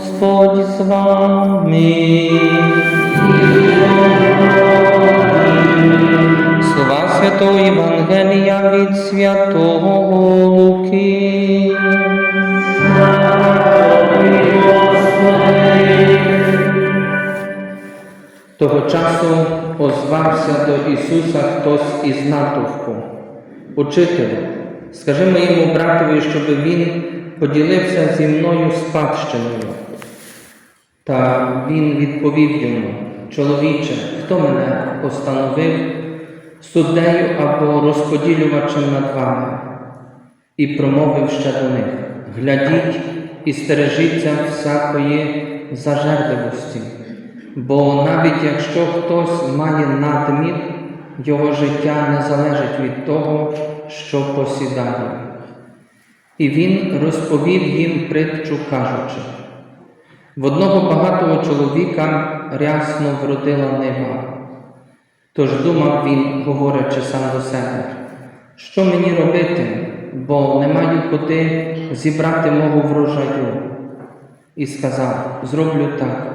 з вами. Слова Святого Євангелія від Святого Луки. Того часу озвався до Ісуса хтось із натовпу. Учителю, скажи моєму братові, щоб він поділився зі мною спадщиною. Та він відповів йому, чоловіче, хто мене постановив суддею або розподілювачем над вами? І промовив ще до них: глядіть і стережіться всякої зажерливості, бо навіть якщо хтось має надмір, його життя не залежить від того, що посідає. І він розповів їм притчу, кажучи. В одного багатого чоловіка рясно вродила нива. Тож думав він, говорячи сам до себе, що мені робити, бо не маю куди зібрати мого врожаю. І сказав: зроблю так,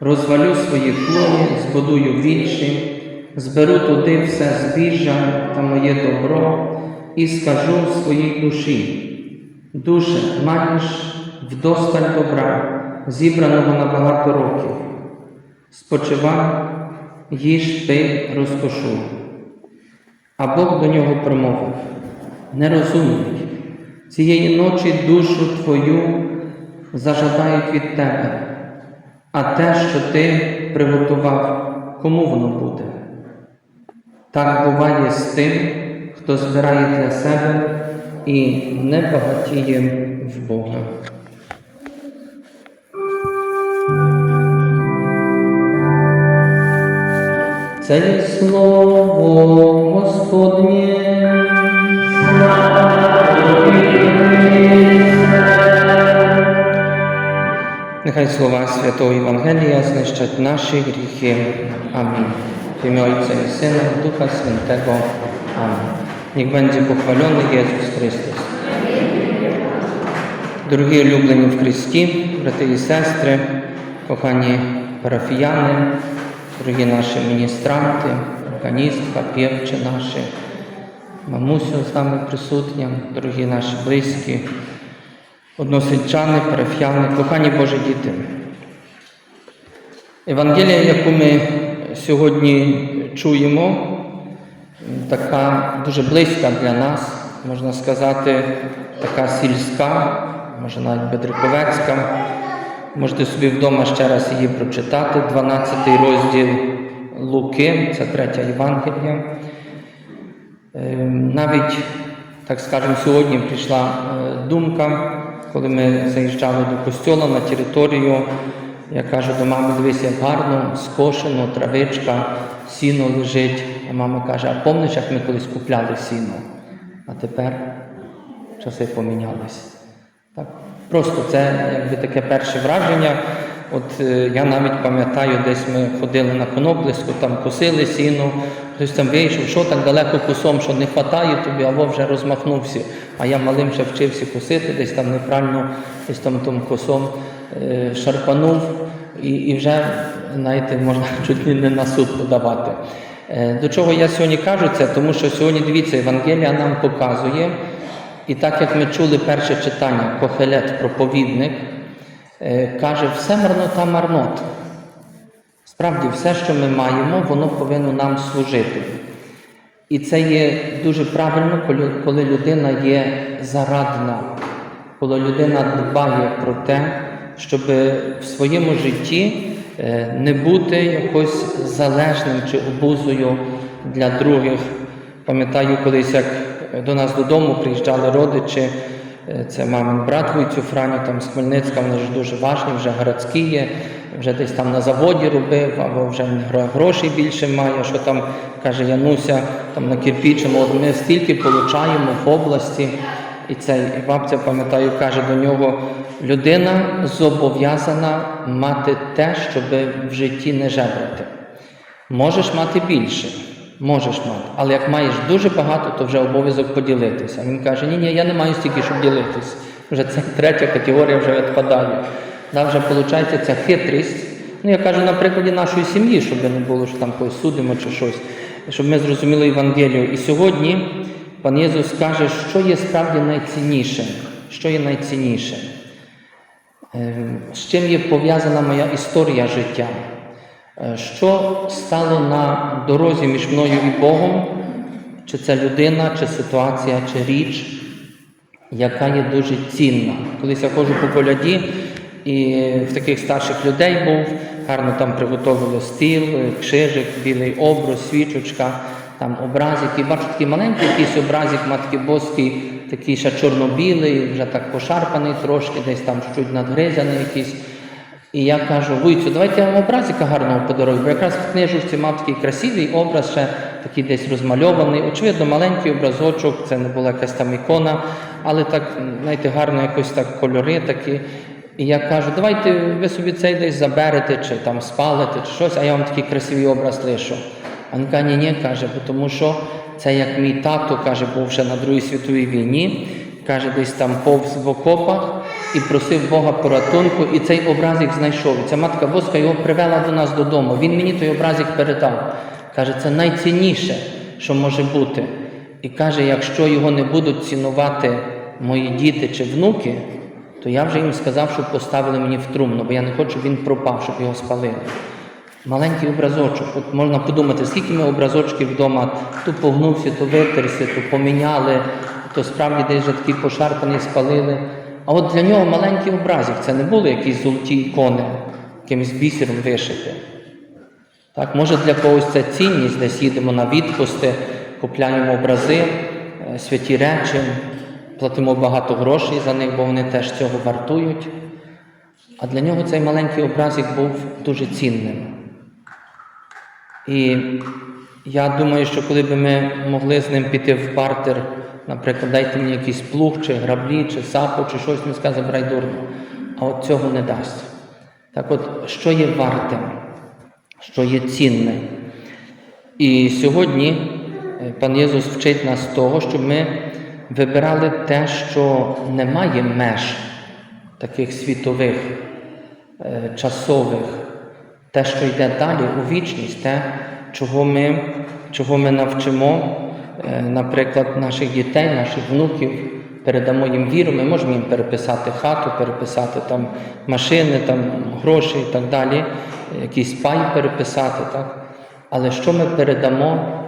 розвалю свої клоні, збудую вічі, зберу туди все збіжжя та моє добро і скажу своїй душі. Душе, маєш вдосталь добра, зібраного на багато років. Спочивай, їж пий, розкошуй. А Бог до нього промовив: Нерозумний, цієї ночі душу твою зажадають від тебе, а те, що ти приготував, кому воно буде? Так буває з тим, хто збирає для себе і не багатіє в Бога. Це слово Господнє. Нехай слова Святого Євангелія знищать наші гріхи. Амінь. Ім'я Отця і Сина, і Духа Святого. Амінь. Niech będzie pochwalony Jezus Chrystus. Дорогі улюблені в Христі, брати і сестри, кохані парафіяни, дорогі наші міністранти, органістка, півчі наші, мамусю з нами присутня, дорогі наші близькі, односельчани, парафіяни, кохані Божі діти. Евангелія, яку ми сьогодні чуємо, така дуже близька для нас, можна сказати, така сільська, може навіть Бедриковецька. Можете собі вдома ще раз її прочитати, 12 розділ Луки, це третя Євангелія. Е, Навіть, так скажемо, сьогодні прийшла е, думка, коли ми заїжджали до костьола на територію. Я кажу до мами, дивись, як гарно, скошено, травичка, сіно лежить. А мама каже, а пам'ятаєш, як ми колись купляли сіно? А тепер часи помінялися. Просто це якби таке перше враження. От е, я навіть пам'ятаю, десь ми ходили на коноплиску, там косили сіно, хтось там вийшов, що так далеко косом, що не вистачає тобі, або вже розмахнувся. А я малим ще вчився косити, десь там неправильно, десь там тим косом е, шарпанув, і, і вже, знаєте, можна чуть не на суд подавати. Е, До чого я сьогодні кажу це? Тому що сьогодні, дивіться, Евангелія нам показує, і так як ми чули перше читання, Кохелет, проповідник, е, каже, все марнота марнот. Справді, все, що ми маємо, воно повинно нам служити. І це є дуже правильно, коли, коли людина є зарадна, коли людина дбає про те, щоб в своєму житті е, не бути якось залежним чи обузою для других. Пам'ятаю, колись як до нас додому приїжджали родичі, е, це мамин брат Войцю Франю, там з Хмельницька, вони ж дуже важні, вже городські є, вже десь там на заводі робив, або вже грошей більше має, що там, каже Януся, там на кирпічому, от ми стільки получаємо в області. І цей бабця, пам'ятаю, каже до нього: людина зобов'язана мати те, щоб в житті не жебрати. Можеш мати більше, можеш мати, але як маєш дуже багато, то вже обов'язок поділитися. Він каже: Ні, ні, я не маю стільки, щоб ділитися. Вже це третя категорія вже відпадає. да, вже виходить ця хитрість. Ну, я кажу на прикладі нашої сім'ї, щоб не було, що там когось судимо чи щось, щоб ми зрозуміли Євангелію. І сьогодні пан Єсус каже, що є справді найціннішим. Що є найціннішим? Е, З чим є пов'язана моя історія життя? Е, Що стало на дорозі між мною і Богом? Чи це людина, чи ситуація, чи річ, яка є дуже цінна. Колись я ходжу по коляді, і в таких старших людей був, гарно там приготовили стіл, кшижик, білий образ, свічочка, там образик. І бачу такий маленький якийсь образик Матки Боський, такий ще чорно-білий, вже так пошарпаний трошки, десь там чуть надгризаний якийсь. І я кажу, Вуйцю, давайте я вам образика гарного подарую, бо якраз в книжці мав такий красивий образ, ще такий десь розмальований. Очевидно, маленький образочок, це не була якась там ікона, але так, знаєте, гарно якось так кольори такі. І я кажу, давайте ви собі цей десь заберете, чи там спалите, чи щось, а я вам такий красивий образ лишу. А він каже, ні, ні, каже, тому що це як мій тато каже, був ще на Другій світовій війні, каже, десь там повз в окопах і просив Бога порятунку, і цей образик знайшов. Ця матка Воска його привела до нас додому. Він мені той образик передав. Каже, це найцінніше, що може бути. І каже, якщо його не будуть цінувати мої діти чи внуки, то я вже їм сказав, щоб поставили мені в трумну, бо я не хочу, щоб він пропав, щоб його спалили. Маленький образочок. От можна подумати, скільки ми образочків вдома то погнувся, то витерся, то поміняли, то справді десь вже такий пошарпаний спалили. А от для нього маленький образик, це не були якісь золоті ікони, якимось бісером вишити. Так, може для когось це цінність, десь їдемо на відпусти, купляємо образи, е, святі речі, платимо багато грошей за них, бо вони теж цього вартують. А для нього цей маленький образик був дуже цінним. І я думаю, що коли б ми могли з ним піти в партер, наприклад, дайте мені якийсь плуг, чи граблі, чи сапу, чи щось, він скаже, забирай дурно. А от цього не дасть. Так от, що є вартим, що є цінне? І сьогодні е, пан Єсус вчить нас того, щоб ми вибирали те, що не має меж таких світових, е, часових, те, що йде далі у вічність, те, чого ми, чого ми навчимо, наприклад, наших дітей, наших внуків, передамо їм віру, ми можемо їм переписати хату, переписати там машини, там, гроші і так далі, якийсь пай переписати. Так? Але що ми передамо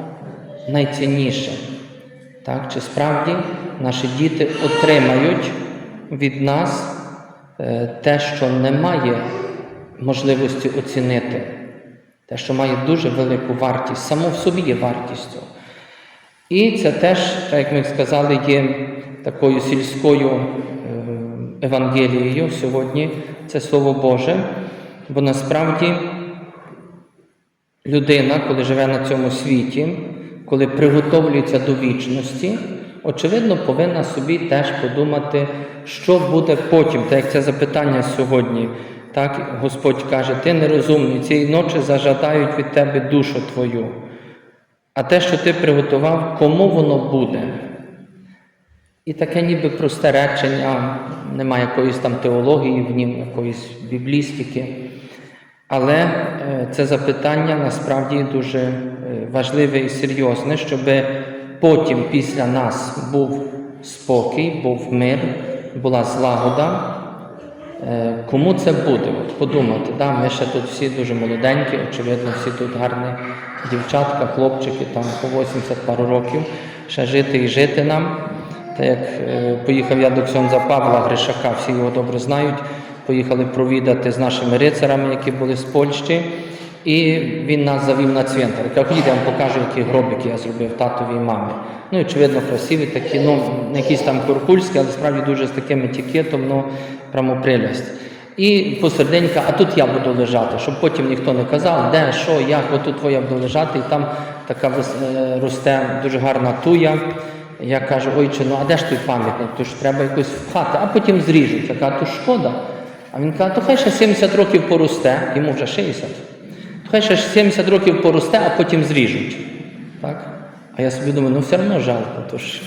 найцінніше? Так? Чи справді наші діти отримають від нас е, те, що не має можливості оцінити, те, що має дуже велику вартість, само в собі є вартістю. І це теж, так як ми сказали, є такою сільською е, Евангелією сьогодні, це Слово Боже, бо насправді людина, коли живе на цьому світі, коли приготовлюється до вічності, очевидно, повинна собі теж подумати, що буде потім, так як це запитання сьогодні. Так, Господь каже, ти нерозумний, цієї ночі зажадають від тебе душу твою. А те, що ти приготував, кому воно буде? І таке ніби просте речення, немає якоїсь там теології в нім, якоїсь біблістики. Але е, це запитання насправді дуже е, важливе і серйозне, щоб потім після нас був спокій, був мир, була злагода. Е, Кому це буде? От подумати, да? ми ще тут всі дуже молоденькі, очевидно, всі тут гарні дівчатка, хлопчики, там по 80 пару років, ще жити і жити нам. Та як е, поїхав я до Ксьонза Павла Гришака, всі його добре знають, поїхали провідати з нашими рицарами, які були з Польщі, і він нас завів на цвинтар. Я кажу, ходіть, я вам покажу, які гробики я зробив татові і мамі. Ну, очевидно, красиві такі, ну, якісь там куркульські, але справді дуже з таким етикетом, ну, прямо прелість. І посерединка, а тут я буду лежати, щоб потім ніхто не казав, де, що, як, отут твоя буду лежати, і там така е, росте дуже гарна туя. Я кажу, ой, чи, ну а де ж той пам'ятник? То ж треба якось впхати, а потім зріжуть. Я кажу, то шкода. А він каже, то хай ще 70 років поросте, йому вже 60. То хай ще 70 років поросте, а потім зріжуть. Так? А я собі думаю, ну все одно жалко. То ж,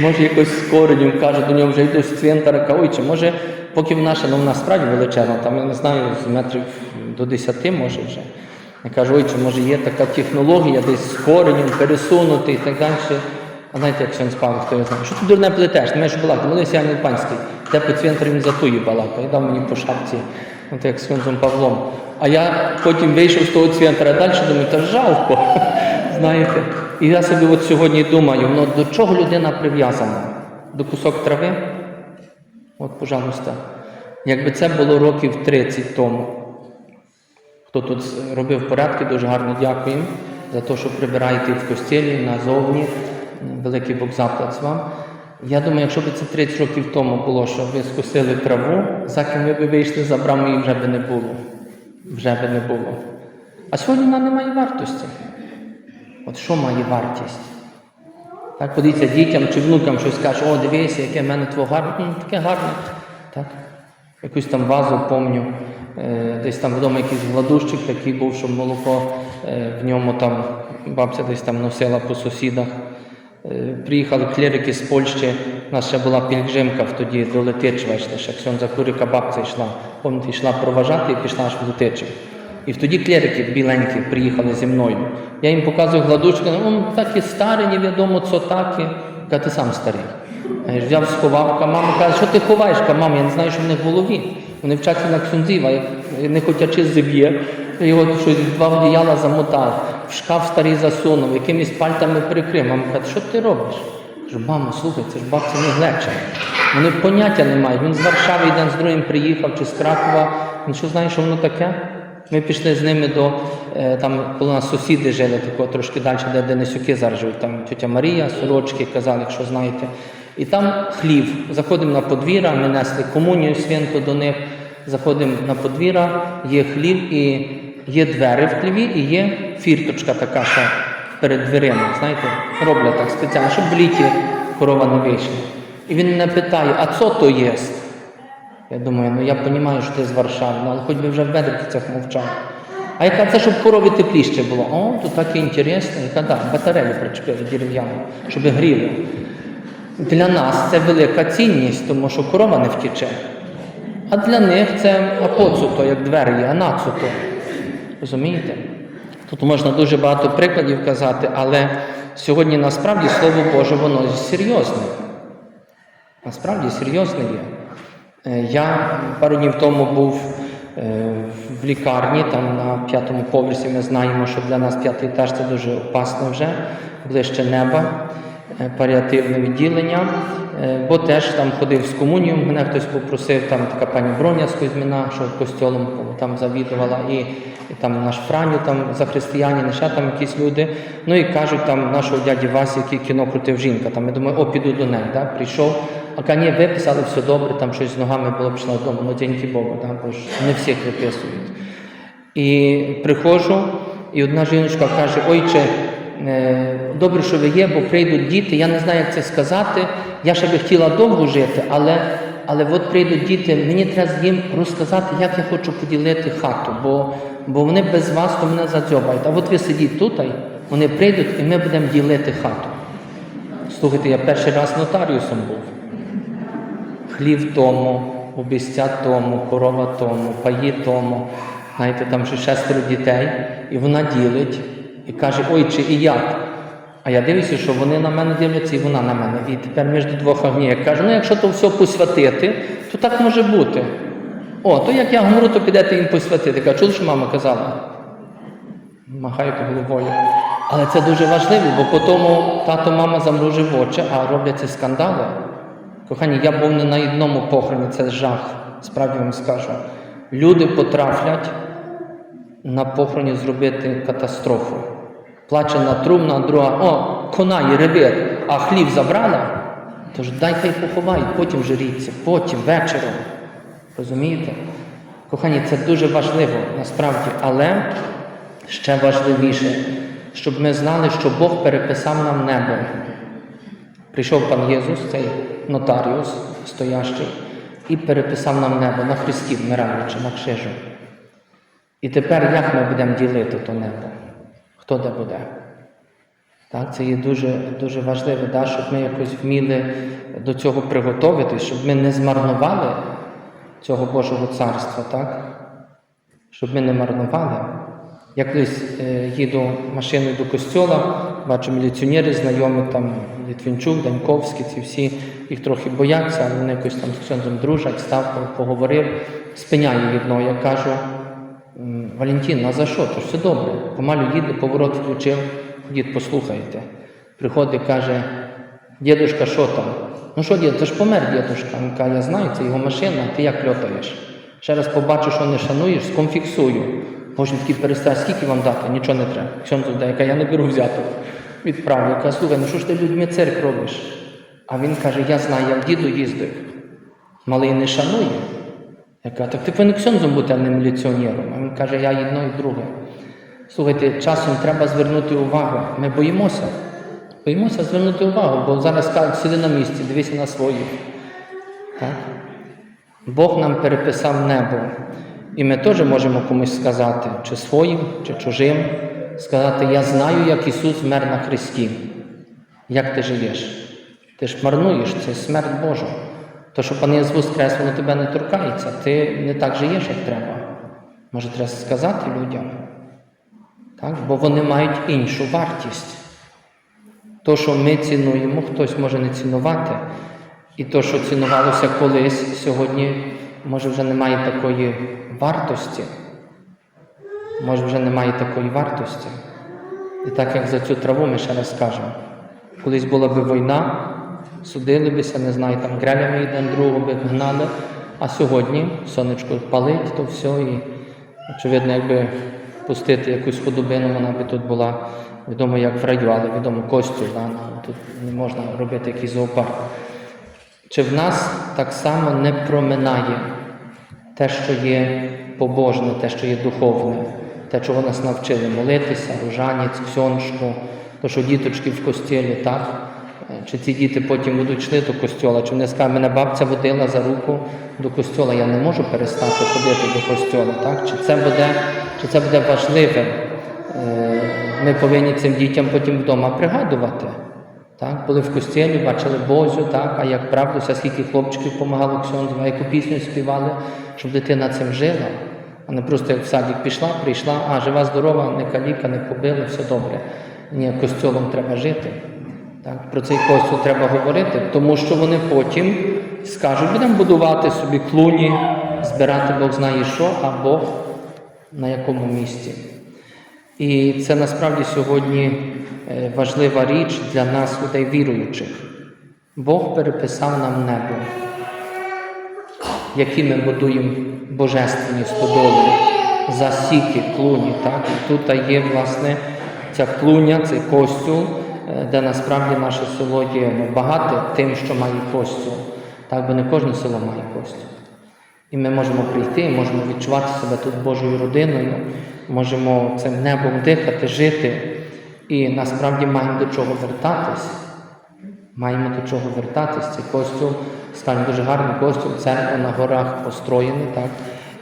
може якось з коренем каже, до нього вже йду з цвинтара, ой, чи може поки вона ще, ну вона справді величезна, там я не знаю, з метрів до 10 може вже. Я кажу, ой, чи може є така технологія десь з коренем пересунути і так далі. А знаєте, як сьогодні спав, хто його знає, що ти дурне плетеш? Ти маєш балакати, молився Ангел Панський, де по цвинтарі він за тую балакав, і дав мені по шапці, от як з Павлом. А я потім вийшов з того цвинтаря далі, думаю, та жалко. Знаєте? І я собі от сьогодні думаю, ну до чого людина прив'язана? До кусок трави? От, пожалуйста. Якби це було років 30 тому. Хто тут робив порядки, дуже гарно дякуємо за те, що прибираєте в костілі назовні. Великий Бог заплац вам. Я думаю, якщо б це 30 років тому було, що ви скосили траву, за ким ви б вийшли за браму і вже би не було. Вже би не було. А сьогодні вона не має вартості. От що має вартість? Так, подивіться дітям чи внукам щось каже, о, дивися, яке в мене твого гарне, таке гарне. Так? Якусь там вазу помню, е, десь там вдома якийсь гладущик такий був, щоб молоко е, в ньому там бабця десь там носила по сусідах. Е, Приїхали клерики з Польщі, у нас ще була пільгримка тоді до Летичева, ще Ксьонза Курика бабця йшла. Пам'ятаєте, йшла проважати і пішла аж в Летичев. І тоді клерики біленькі приїхали зі мною. Я їм показую гладучки, ну такі старі, невідомо що такі. Каже, ти сам старий. Я взяв, сховав, мама каже, що ти ховаєш, мама, я не знаю, що в них в голові. Вони вчаться на ксюнзів, а не хотячи зіб'є, його щось два одіяла замотав, в шкаф старий засунув, якимись пальтами прикрив. Мама каже, що ти робиш? Кажу, мамо, слухай, це ж бабця не глеча. Вони поняття не мають. Він з Варшави один з другим приїхав чи з Кракова. Він що знає, що воно таке? Ми пішли з ними до е, там, коли у нас сусіди жили, тако, трошки далі, де Денисюки зараз живуть. Там тетя Марія, сорочки казали, якщо знаєте. І там хлів. Заходимо на подвір'я, ми несли комунію свято до них. Заходимо на подвір'я, є хлів і є двері в хліві, і є фірточка така, що перед дверима. Знаєте, роблять так спеціально, щоб в літі корова не вийшла. І він мене питає, а що то єсть? Я думаю, ну я розумію, що ти з Варшави, ну, але хоч би вже в Бедриківцях мовчав. А яка це, щоб корові тепліше було? О, так і інтересно. Яка да, батарею причепили дерев'яну, щоб гріли. Для нас це велика цінність, тому що корова не втіче. А для них це апоцуто, як двері анацуто. Розумієте? Тут можна дуже багато прикладів казати, але сьогодні насправді Слово Боже, воно серйозне. Насправді серйозне є. Е, Я пару днів тому був е, в лікарні, там на п'ятому поверсі ми знаємо, що для нас п'ятий етаж це дуже опасно вже, ближче неба, е, паліативне відділення. Бо теж там ходив з комунією, мене хтось попросив, там така пані Броня з Кузьміна, що костьолом там завідувала, і, і там наш Франю, там за християнин, ще там якісь люди. Ну і кажуть, там нашого дяді Васі, який кіно крутив жінка. Там я думаю, о, піду до неї. Да? Прийшов. А кані виписали все добре, там щось з ногами було пішло вдома, ну дякую Богу, да? бо ж не всіх виписують. І приходжу, і одна жіночка каже, ойче, добре, що ви є, бо прийдуть діти. Я не знаю, як це сказати. Я ще би хотіла довго жити, але, але от прийдуть діти, мені треба їм розказати, як я хочу поділити хату, бо, бо вони без вас то мене задзьобають. А от ви сидіть тут, вони прийдуть і ми будемо ділити хату. Слухайте, я перший раз нотаріусом був. Хлів тому, обіця тому, корова тому, паї тому. Знаєте, там ще шестеро дітей, і вона ділить і каже, ой, чи і як? А я дивлюся, що вони на мене дивляться, і вона на мене. І тепер між двох огнів. Я кажу, ну якщо то все посвятити, то так може бути. О, то як я говорю, то підете їм посвятити. Кажу, що мама казала? Махаю головою. Але це дуже важливо, бо по тому тато, мама замружив очі, а робляться скандали. Кохані, я був не на одному похороні, це жах, справді вам скажу. Люди потрафлять на похороні зробити катастрофу. Плаче на трумна, друга, о, конає, реве, а хліб забрала, тож дай хай поховають, потім жиріться, потім, вечором. Розумієте? Кохані, це дуже важливо насправді, але ще важливіше, щоб ми знали, що Бог переписав нам небо. Прийшов пан Єсус, цей нотаріус стоящий, і переписав нам небо на Христі, вмираючи на крижу. І тепер як ми будемо ділити то небо? Хто де буде? Так, це є дуже, дуже важливо, да, щоб ми якось вміли до цього приготуватись, щоб ми не змарнували цього Божого царства, так? Щоб ми не марнували. Я колись е, їду машиною до костьола, бачу міліціонери знайомі, там Літвінчук, Даньковський, ці всі їх трохи бояться, але вони якось там з ксьондом дружать, став, поговорив, спиняю одного, я кажу, «М, Валентин, а за що? То все добре. Помалю їде, поворот включив, дід, послухайте. Приходить, каже, дідушка, що там? Ну що, дід, це ж помер дідушка. Він каже, я знаю, це його машина, ти як льотаєш? Ще раз побачу, що не шануєш, сконфіксую. Боже, він такий перестав, скільки вам дати? Нічого не треба. Ксьонзу дає, яка я не беру взяток. Відправлю. Я кажу, слухай, ну що ж ти людьми цирк робиш? А він каже, я знаю, я в діду їздив. Малий не шанує. Я кажу, так ти повинен ксьонзом бути, а не міліціонером. А він каже, я одно і друге. Слухайте, часом треба звернути увагу. Ми боїмося. Боїмося звернути увагу, бо зараз кажуть, сиди на місці, дивися на своїх. Так? Бог нам переписав небо. І ми теж можемо комусь сказати, чи своїм, чи чужим, сказати, я знаю, як Ісус вмер на Христі. Як ти живеш? Ти ж марнуєш, це смерть Божа. То, що Пан Єсус воскрес, воно тебе не торкається, ти не так живеш, як треба. Може, треба сказати людям, так? бо вони мають іншу вартість. То, що ми цінуємо, хтось може не цінувати. І то, що цінувалося колись, сьогодні, може, вже немає такої вартості. Може, вже немає такої вартості. І так як за цю траву ми ще раз кажемо. Колись була би війна, судили бися, не знаю, там грелями один другого би гнали, а сьогодні сонечко палить, то все, і очевидно, якби пустити якусь худобину, вона би тут була відомо як в раю, але відомо костю, да? ну, тут не можна робити якийсь зоопарк. Чи в нас так само не проминає те, що є побожне, те, що є духовне, те, чого нас навчили молитися, ружанець, ксьоншку, то, що діточки в костілі, так? Е, Чи ці діти потім будуть йшли до костьола, чи вони скажуть, мене бабця водила за руку до костьола, я не можу перестати ходити до костьола, так? Чи це буде, чи це буде важливим? Е, Ми повинні цим дітям потім вдома пригадувати. Так, були в костілі, бачили Бозю, так, а як правдуся, скільки хлопчиків допомагало Ксьонзу, яку пісню співали, щоб дитина цим жила, а не просто як в садик пішла, прийшла, а жива, здорова, не каліка, не побили, все добре. Ні, костьолом треба жити. Так, про цей костюл треба говорити, тому що вони потім скажуть, будемо будувати собі клуні, збирати Бог знає що, а Бог на якому місці. І це насправді сьогодні е, важлива річ для нас, людей віруючих. Бог переписав нам небо, які ми будуємо божественні стодоли, засіки, клуні. Так? І тут є, власне, ця клуня, цей костюл, е, де насправді наше село є ну, багате тим, що має костюл. Так, бо не кожне село має костюл. І ми можемо прийти, можемо відчувати себе тут Божою родиною, можемо цим небом дихати, жити. І насправді маємо до чого вертатись. Маємо до чого вертатись. Цей костюм, скажімо, дуже гарний костюм, церква на горах построєний, так?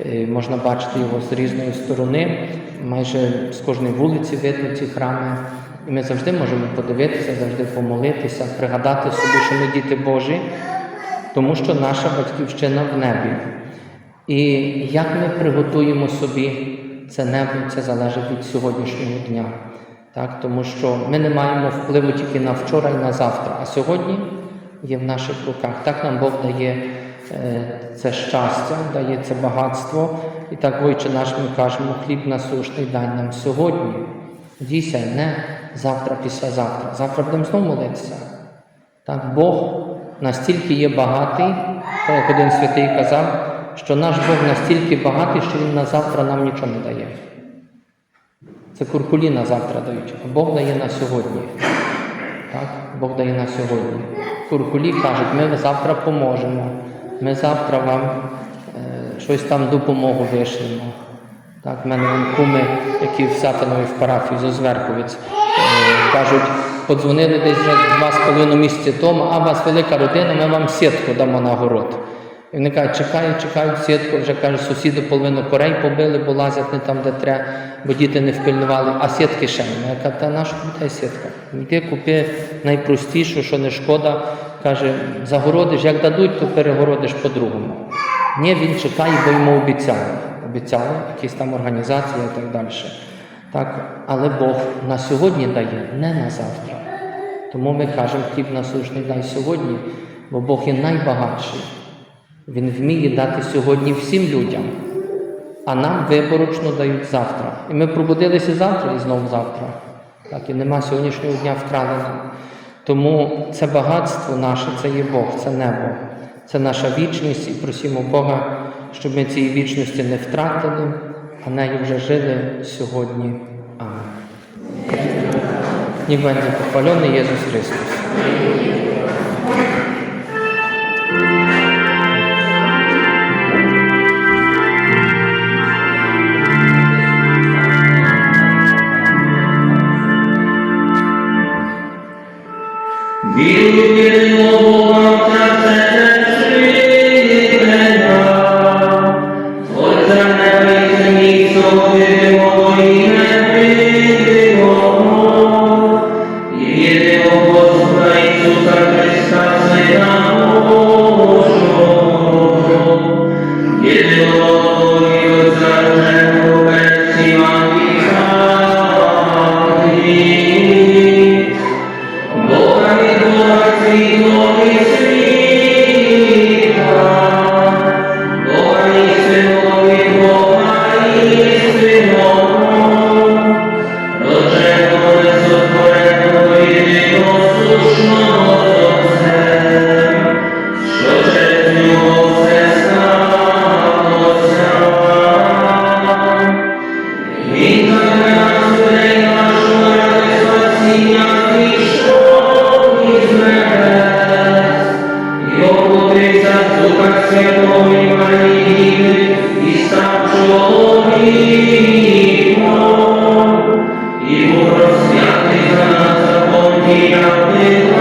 Е, Можна бачити його з різної сторони, майже з кожної вулиці видно ці храми. І ми завжди можемо подивитися, завжди помолитися, пригадати собі, що ми діти Божі, тому що наша батьківщина в небі. І як ми приготуємо собі це небо, це залежить від сьогоднішнього дня. Так? Тому що ми не маємо впливу тільки на вчора і на завтра, а сьогодні є в наших руках. Так нам Бог дає е, це щастя, дає це багатство. І так, Войче наш, ми кажемо, хліб насушний дай нам сьогодні. Дійсяй, не завтра, післязавтра. Завтра будемо знову молитися. Так, Бог настільки є багатий, так як один святий казав, що наш Бог настільки багатий, що Він на завтра нам нічого не дає. Це куркулі на завтра дають, а Бог дає на сьогодні. Так? Бог дає на сьогодні. Куркулі кажуть, ми завтра поможемо, ми завтра вам е, щось там допомогу вишлемо. Так, в мене куми, які в Сатанові в парафії з Озверховець, е, кажуть, подзвонили десь вже два з половиною місяці тому, а у вас велика родина, ми вам сітку дамо на город. І вони кажуть, чекають, чекають сітку, вже каже, сусіди половину корей побили, бо лазять не там, де треба, бо діти не впильнували, а сітки ще немає. Я кажу, та наша буде сітка. Йди купи найпростішу, що не шкода. Каже, загородиш, як дадуть, то перегородиш по-другому. Ні, він чекає, бо йому обіцяли. Обіцяли, якісь там організації і так далі. Так, Але Бог на сьогодні дає, не на завтра. Тому ми кажемо, хліб насушний дай сьогодні, бо Бог є найбагатший. Він вміє дати сьогодні всім людям, а нам виборочно дають завтра. І ми пробудилися завтра і знову завтра. Так, І нема сьогоднішнього дня вкрадено. Тому це багатство наше, це є Бог, це небо, це наша вічність, і просимо Бога, щоб ми цієї вічності не втратили, а нею вже жили сьогодні. Амінь. Niech będzie pochwalony Христос. Chrystus. Yeah. Amen.